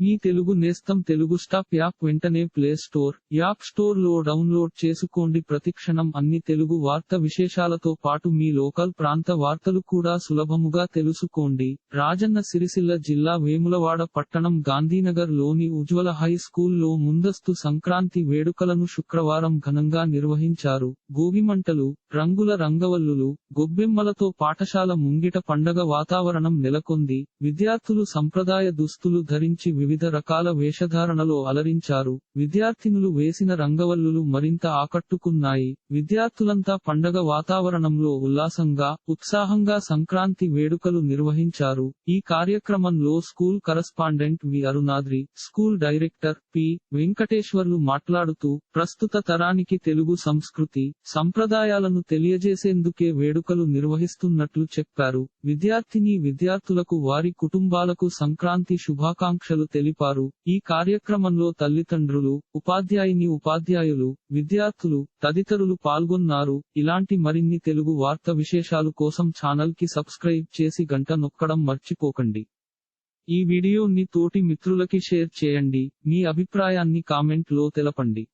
మీ తెలుగు నేస్తం Telugu stop app వెంటనే play store app స్టోర్లో డౌన్లోడ్ చేసుకోండి. ప్రతిక్షణం అన్ని తెలుగు వార్త విశేషాలతో పాటు మీ లోకల్ ప్రాంత వార్తలు కూడా సులభముగా తెలుసుకోండి. రాజన్న సిరిసిల్ల జిల్లా వేములవాడ పట్టణం గాంధీనగర్లోని ఉజ్వల హై స్కూల్లో ముందస్తు సంక్రాంతి వేడుకలను శుక్రవారం ఘనంగా నిర్వహించారు. భోగిమంటలు రంగుల రంగవల్లులు గొబ్బెమ్మలతో పాఠశాల ముంగిట పండగ వాతావరణం నెలకొంది. విద్యార్థులు సంప్రదాయ దుస్తులు ధరించి వివిధ రకాల వేషధారణలో అలరించారు. విద్యార్థినులు వేసిన రంగవల్లులు మరింత ఆకట్టుకున్నాయి. విద్యార్థులంతా పండగ వాతావరణంలో ఉల్లాసంగా ఉత్సాహంగా సంక్రాంతి వేడుకలు నిర్వహించారు. ఈ కార్యక్రమంలో school correspondent V. Arunadri school director P. Venkateswarlu మాట్లాడుతూ ప్రస్తుత తరానికి తెలుగు సంస్కృతి సంప్రదాయాలను తెలియజేసేందుకే వేడుకలు నిర్వహిస్తున్నట్లు చెప్పారు. విద్యార్థిని విద్యార్థులకు వారి కుటుంబాలకు సంక్రాంతి శుభాకాంక్షలు తెలిపారు. ఈ కార్యక్రమంలో తల్లిదండ్రులు ఉపాధ్యాయుని ఉపాధ్యాయులు విద్యార్థులు తదితరులు పాల్గొన్నారు. ఇలాంటి మరిన్ని తెలుగు వార్త విశేషాలు కోసం ఛానల్కి సబ్స్క్రైబ్ చేసి గంట నొక్కడం మర్చిపోకండి. ఈ వీడియోని తోటి మిత్రులకి షేర్ చేయండి. మీ అభిప్రాయాన్ని కామెంట్లో తెలపండి.